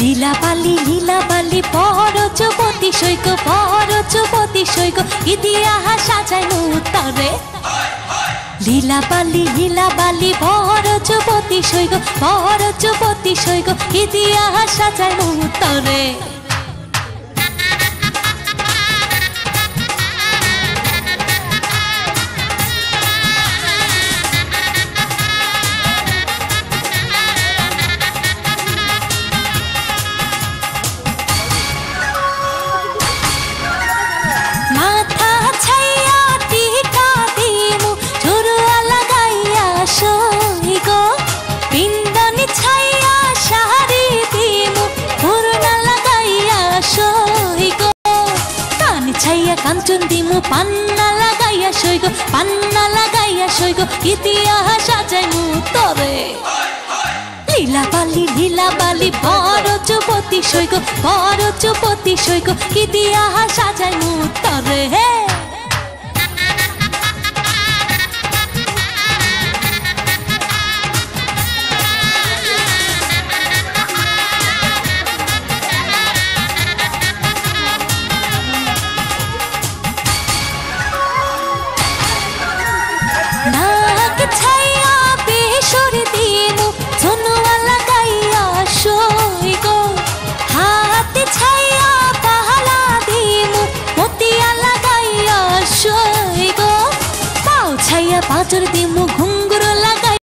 লীলা বালি লীলা বালি পর যুবতী সৈক পর যুবতী সৈক সাজাই তবে লীলা বালি লীলা বালি পর যুবতী সৈক পর যুবতী সৈক সাজাই উত্তরে। কাঞ্চন দিমু পান্না লাগাইয়া সৈগ পান্না লাগাইয়া সৈগ ইতিহাস সাজাইমু তবে লীলা বালি লীলা বালি, বড় চুপতি সৈগ বড় চুপতি সৈগ ইতিহাস সাজাইমু মুতরে হে নাক ছাইয়া বেসর দিমু ঝুনুয়া লাগাইয়া সই গো হাত ছাইয়া পাহালা দিমু মতিয়া লাগাইয়া সই পাঁচর দিমু, ঘুম